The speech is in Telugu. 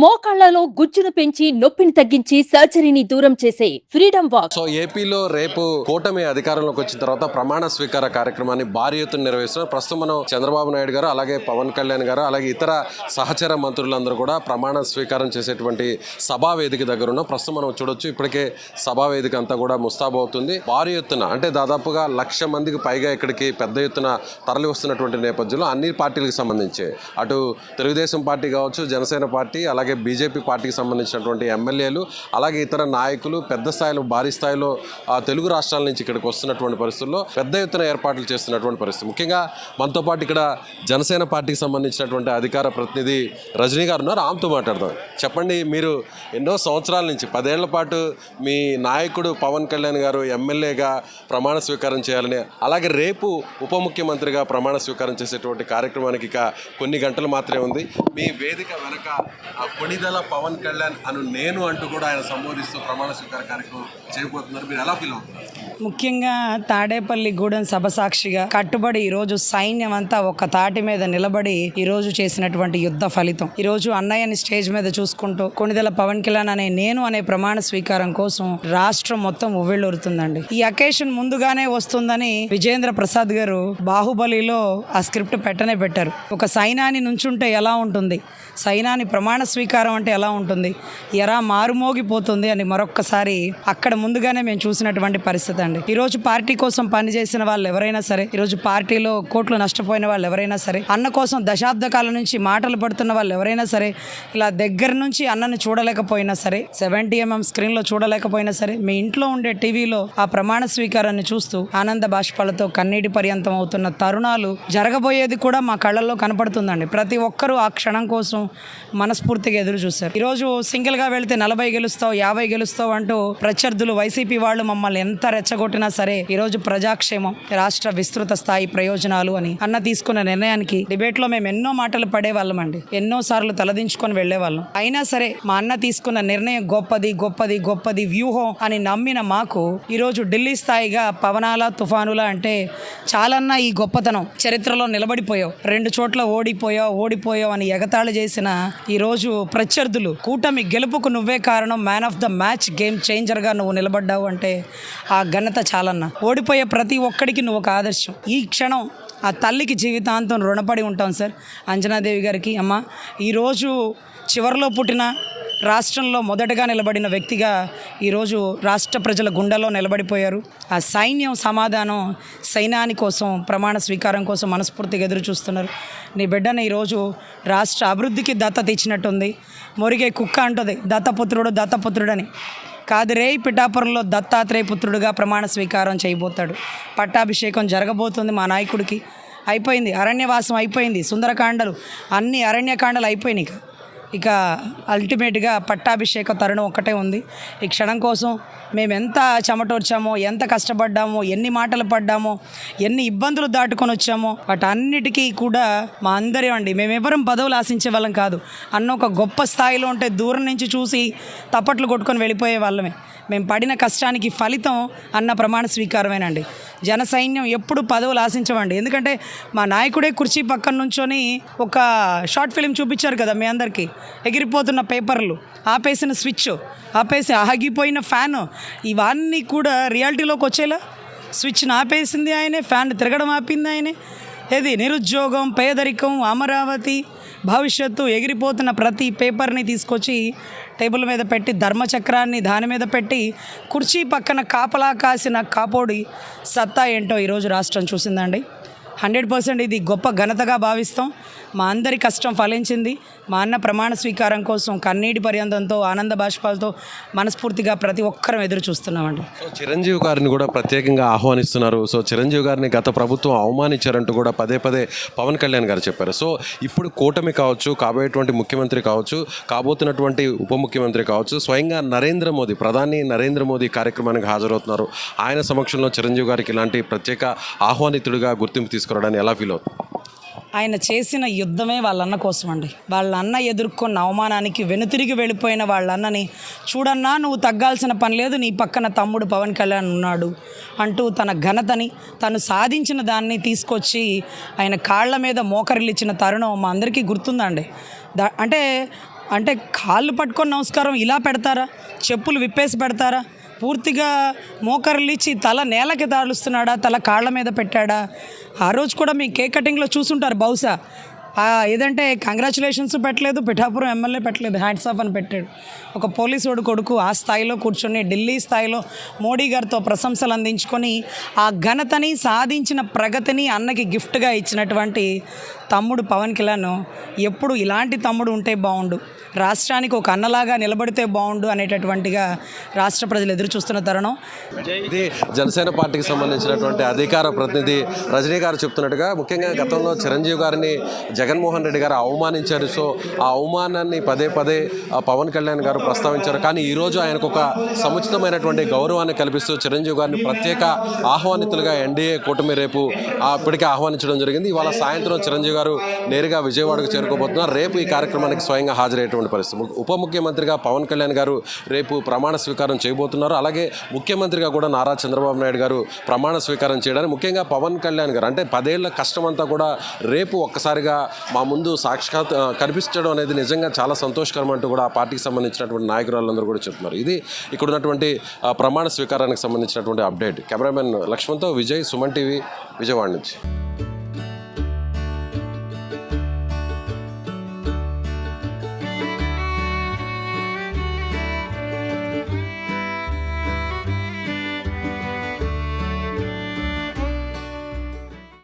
మోకాళ్ళలో గుజ్జును పెంచి నొప్పిని తగ్గించి సర్జరీని దూరం చేసే ఫ్రీడమ్ వాక్. సో ఏపీలో రేపు కూటమి అధికారంలోకి వచ్చిన తర్వాత ప్రమాణ స్వీకార కార్యక్రమాన్ని భారీ ఎత్తున నిర్వహిస్తున్నారు. ప్రస్తుతం మనం చంద్రబాబు నాయుడు గారు అలాగే పవన్ కళ్యాణ్ గారు అలాగే ఇతర సహచర మంత్రులందరూ కూడా ప్రమాణ స్వీకారం చేసేటువంటి సభా వేదిక దగ్గర ఉన్నాం. ప్రస్తుతం మనం చూడొచ్చు ఇప్పటికే సభా వేదిక అంతా కూడా ముస్తాబు అవుతుంది. భారీ ఎత్తున అంటే దాదాపుగా లక్ష మందికి పైగా ఇక్కడికి పెద్ద ఎత్తున తరలి వస్తున్నటువంటి నేపథ్యంలో అన్ని పార్టీలకు సంబంధించి అటు తెలుగుదేశం పార్టీ కావచ్చు జనసేన పార్టీ అలాగే బీజేపీ పార్టీకి సంబంధించినటువంటి ఎమ్మెల్యేలు అలాగే ఇతర నాయకులు పెద్ద స్థాయిలో భారీ స్థాయిలో తెలుగు రాష్ట్రాల నుంచి ఇక్కడికి వస్తున్నటువంటి పరిస్థితుల్లో పెద్ద ఎత్తున ఏర్పాట్లు చేస్తున్నటువంటి పరిస్థితి. ముఖ్యంగా మనతో పాటు ఇక్కడ జనసేన పార్టీకి సంబంధించినటువంటి అధికార ప్రతినిధి రజనీ గారు ఉన్నారు. ఆమెతో మాట్లాడదాం. చెప్పండి మీరు ఎన్నో సంవత్సరాల నుంచి పదేళ్ళ పాటు మీ నాయకుడు పవన్ కళ్యాణ్ గారు ఎమ్మెల్యేగా ప్రమాణ స్వీకారం చేయాలని అలాగే రేపు ఉప ముఖ్యమంత్రిగా ప్రమాణ స్వీకారం చేసేటువంటి కార్యక్రమానికి ఇక కొన్ని గంటలు మాత్రమే ఉంది. మీ వేదిక వెనక ఆ కొణిదల పవన్ కళ్యాణ్ అను నేను అంటూ కూడా ఆయన సంబోధిస్తూ ప్రమాణ స్వీకార కార్యక్రమం చేయబోతున్నారు. మీరు ఎలా ఫీల్ అవుతున్నారు? ముఖ్యంగా తాడేపల్లి గూడెం సభ సాక్షిగా కట్టుబడి ఈ రోజు సైన్యం అంతా ఒక తాటి మీద నిలబడి ఈరోజు చేసినటువంటి యుద్ధ ఫలితం. ఈ రోజు అన్నయ్యని స్టేజ్ మీద చూసుకుంటూ కొణిదెల పవన్ కళ్యాణ్ అనే నేను అనే ప్రమాణ స్వీకారం కోసం రాష్ట్రం మొత్తం ఉవ్విళ్ళూరుతుందండి. ఈ అకేషన్ ముందుగానే వస్తుందని విజేంద్ర ప్రసాద్ గారు బాహుబలిలో ఆ స్క్రిప్ట్ పెట్టనే పెట్టారు. ఒక సైనాని నుంచుంటే ఎలా ఉంటుంది? సైనాని ప్రమాణ స్వీకారం అంటే ఎలా ఉంటుంది? ఎరా మారుమోగిపోతుంది అని మరొక్కసారి అక్కడ ముందుగానే మేము చూసినటువంటి పరిస్థితి అండి. ఈరోజు పార్టీ కోసం పనిచేసిన వాళ్ళు ఎవరైనా సరే ఈరోజు పార్టీలో కోట్లు నష్టపోయిన వాళ్ళు ఎవరైనా సరే అన్న కోసం దశాబ్ద కాలం నుంచి మాటలు పడుతున్న వాళ్ళు ఎవరైనా సరే ఇలా దగ్గర నుంచి అన్నని చూడలేకపోయినా సరే సెవెంటీ ఎంఎం స్క్రీన్లో చూడలేకపోయినా సరే మీ ఇంట్లో ఉండే టీవీలో ఆ ప్రమాణ స్వీకారాన్ని చూస్తూ ఆనంద బాష్పాలతో కన్నీటి పర్యంతం అవుతున్న తరుణాలు జరగబోయేది కూడా మా కళ్ళల్లో కనపడుతుందండి. ప్రతి ఒక్కరూ ఆ క్షణం కోసం మనస్ఫూర్తిగా ఎదురు చూశారు. ఈరోజు సింగిల్గా వెళ్తే నలభై గెలుస్తావు యాభై గెలుస్తావు అంటూ ప్రత్యర్థులు వైసీపీ వాళ్ళు మమ్మల్ని ఎంత రెచ్చగొట్టినా సరే ఈరోజు ప్రజాక్షేమం రాష్ట్ర విస్తృత స్థాయి ప్రయోజనాలు అని. అన్న తీసుకున్న నిర్ణయానికి డిబేట్లో మేము ఎన్నో మాటలు పడేవాళ్ళం అండి. ఎన్నో సార్లు తలదించుకొని వెళ్ళేవాళ్ళం. అయినా సరే మా అన్న తీసుకున్న నిర్ణయం గొప్పది గొప్పది గొప్పది వ్యూహం అని నమ్మిన మాకు ఈరోజు ఢిల్లీ స్థాయిగా పవనాల తుఫానుల అంటే చాలన్నా ఈ గొప్పతనం చరిత్రలో నిలబడిపోయావు. రెండు చోట్ల ఓడిపోయావు ఓడిపోయావు అని ఎగతాళి చేసిన ఈ రోజు ప్రత్యర్థులు కూటమి గెలుపుకు నువ్వే కారణం man of the match game చేంజర్గా నువ్వు నిలబడ్డావు అంటే ఆ ఘనత చాలన్న. ఓడిపోయే ప్రతి ఒక్కడికి నువ్వు ఒక ఆదర్శం. ఈ క్షణం ఆ తల్లికి జీవితాంతం రుణపడి ఉంటాం సార్. అంజనాదేవి గారికి అమ్మ ఈరోజు చివరిలో పుట్టిన రాష్ట్రంలో మొదటగా నిలబడిన వ్యక్తిగా ఈరోజు రాష్ట్ర ప్రజల గుండెలో నిలబడిపోయారు. ఆ సైన్యం సమాధానం సైనాని కోసం ప్రమాణ స్వీకారం కోసం మనస్ఫూర్తిగా ఎదురు చూస్తున్నారు. నీ బిడ్డను ఈరోజు రాష్ట్ర అభివృద్ధికి దత్తత ఇచ్చినట్టుంది మొరిగే కుక్క అంటుంది దత్తపుత్రుడు దత్తపుత్రుడని. కాదురే పిఠాపురంలో దత్తాత్రేయ పుత్రుడుగా ప్రమాణ స్వీకారం చేయబోతాడు. పట్టాభిషేకం జరగబోతుంది మా నాయకుడికి. అయిపోయింది అరణ్యవాసం అయిపోయింది సుందరకాండలు అన్ని అరణ్యకాండలు అయిపోయినాయి ఇక అల్టిమేట్గా పట్టాభిషేక తరుణం ఒక్కటే ఉంది. ఈ క్షణం కోసం మేము ఎంత చెమటోర్చామో ఎంత కష్టపడ్డామో ఎన్ని మాటలు పడ్డామో ఎన్ని ఇబ్బందులు దాటుకొని వచ్చామో వాటన్నిటికీ కూడా మా అందరం అండి మేమెవరం పదవులు ఆశించే వాళ్ళం కాదు. అన్న ఒక గొప్ప స్థాయిలో ఉంటే దూరం నుంచి చూసి తప్పట్లు కొట్టుకొని వెళ్ళిపోయే వాళ్ళమే. మేము పడిన కష్టానికి ఫలితం అన్న ప్రమాణ స్వీకారమేనండి. జన సైన్యం ఎప్పుడు పదవులు ఆశించమండి. ఎందుకంటే మా నాయకుడే కుర్చీ పక్కన నుంచొని ఒక షార్ట్ ఫిలిం చూపించారు కదా మీ అందరికీ. ఎగిరిపోతున్న పేపర్లు ఆపేసిన స్విచ్ ఆపేసి ఆగిపోయిన ఫ్యాన్ ఇవన్నీ కూడా రియాలిటీలోకి వచ్చేలా? స్విచ్ ఆపేసింది ఆయనే ఫ్యాన్ తిరగడం ఆపింది ఆయనే. ఏది? నిరుద్యోగం పేదరికం అమరావతి భవిష్యత్తు ఎగిరిపోతున్న ప్రతి పేపర్ని తీసుకొచ్చి టేబుల్ మీద పెట్టి ధర్మచక్రాన్ని దాని మీద పెట్టి కుర్చీ పక్కన కాపలా కాసిన కాపోడి సత్తా ఏంటో ఈరోజు రాష్ట్రం చూసిందండి. హండ్రెడ్ పర్సెంట్ ఇది గొప్ప ఘనతగా భావిస్తాం. మా అందరి కష్టం ఫలించింది. మా అన్న ప్రమాణ స్వీకారం కోసం కన్నీటి పర్యంతంతో ఆనంద బాష్పాలతో మనస్ఫూర్తిగా ప్రతి ఒక్కరం ఎదురు చూస్తున్నామండి. సో చిరంజీవి గారిని కూడా ప్రత్యేకంగా ఆహ్వానిస్తున్నారు. సో చిరంజీవి గారిని గత ప్రభుత్వం అవమానించారంటూ కూడా పదే పదే పవన్ కళ్యాణ్ గారు చెప్పారు. సో ఇప్పుడు కూటమి కావచ్చు కాబోయేటువంటి ముఖ్యమంత్రి కావచ్చు కాబోతున్నటువంటి ఉప ముఖ్యమంత్రి కావచ్చు స్వయంగా నరేంద్ర మోదీ ప్రధాని నరేంద్ర మోదీ కార్యక్రమానికి హాజరవుతున్నారు. ఆయన సమక్షంలో చిరంజీవి గారికి ఇలాంటి ప్రత్యేక ఆహ్వానితుడిగా గుర్తింపు తీసుకురావడానికి ఎలా ఫీల్ అవుతుంది? ఆయన చేసిన యుద్ధమే వాళ్ళన్న కోసం అండి వాళ్ళన్న ఎదుర్కొన్న అవమానానికి వెనుతిరిగి వెళ్ళిపోయిన వాళ్ళ అన్నని చూడన్నా నువ్వు తగ్గాల్సిన పని లేదు నీ పక్కన తమ్ముడు పవన్ కళ్యాణ్ ఉన్నాడు అంటూ తన ఘనతని తను సాధించిన దాన్ని తీసుకొచ్చి ఆయన కాళ్ళ మీద మోకరిల్లిచ్చిన తరుణం మా అందరికీ గుర్తుందండి. దా అంటే అంటే కాళ్ళు పట్టుకొని నమస్కారం ఇలా పెడతారా? చెప్పులు విప్పేసి పెడతారా? పూర్తిగా మోకర్లిచ్చి తల నేలకి తాడుస్తున్నాడా తల కాళ్ళ మీద పెట్టాడా? ఆ రోజు కూడా మీ కేక్ కటింగ్లో చూసుంటారు బహుశా. ఏదంటే కంగ్రాచులేషన్స్ పెట్టలేదు పిఠాపురం ఎమ్మెల్యే పెట్టలేదు హ్యాండ్స్ ఆఫ్ అని పెట్టాడు. ఒక పోలీసుడు కొడుకు ఆ స్థాయిలో కూర్చొని ఢిల్లీ స్థాయిలో మోడీ గారితో ప్రశంసలు అందించుకొని ఆ ఘనతని సాధించిన ప్రగతిని అన్నకి గిఫ్ట్గా ఇచ్చినటువంటి తమ్ముడు పవన్ కళ్యాణ్ ఎప్పుడు ఇలాంటి తమ్ముడు ఉంటే బాగుండు రాష్ట్రానికి ఒక అన్నలాగా నిలబడితే బాగుండు అనేటటువంటిగా రాష్ట్ర ప్రజలు ఎదురు చూస్తున్న తరుణం. ఇది జనసేన పార్టీకి సంబంధించినటువంటి అధికార ప్రతినిధి రజనీ గారు చెప్తున్నట్టుగా ముఖ్యంగా గతంలో చిరంజీవి గారిని జగన్మోహన్ రెడ్డి గారు అవమానించారు. సో ఆ అవమానాన్ని పదే పదే ఆ పవన్ కళ్యాణ్ గారు ప్రస్తావించారు. కానీ ఈరోజు ఆయనకు ఒక సముచితమైనటువంటి గౌరవాన్ని కల్పిస్తూ చిరంజీవి గారిని ప్రత్యేక ఆహ్వానితులుగా ఎన్డీఏ కూటమి రేపు అప్పటికే ఇప్పటికే ఆహ్వానించడం జరిగింది. ఇవాళ సాయంత్రం చిరంజీవి గారు నేరుగా విజయవాడకు చేరుకోబోతున్నారు. రేపు ఈ కార్యక్రమానికి స్వయంగా హాజరయ్యేటువంటి పరిస్థితి. ఉప ముఖ్యమంత్రిగా పవన్ కళ్యాణ్ గారు రేపు ప్రమాణ స్వీకారం చేయబోతున్నారు. అలాగే ముఖ్యమంత్రిగా కూడా నారా చంద్రబాబు నాయుడు గారు ప్రమాణ స్వీకారం చేయడానికి ముఖ్యంగా పవన్ కళ్యాణ్ గారు అంటే పదేళ్ళ కష్టం అంతా కూడా రేపు ఒక్కసారిగా మా ముందు సాక్షాత్ కనిపించడం అనేది నిజంగా చాలా సంతోషకరం అంటూ కూడా ఆ పార్టీకి సంబంధించినటువంటి నాయకురాలందరూ కూడా చెప్తున్నారు. ఇది ఇక్కడ ఉన్నటువంటి ప్రమాణ స్వీకారానికి సంబంధించినటువంటి అప్డేట్. కెమెరామెన్ లక్ష్మణ్తో విజయ్ సుమన్ టీవీ విజయవాడ నుంచి.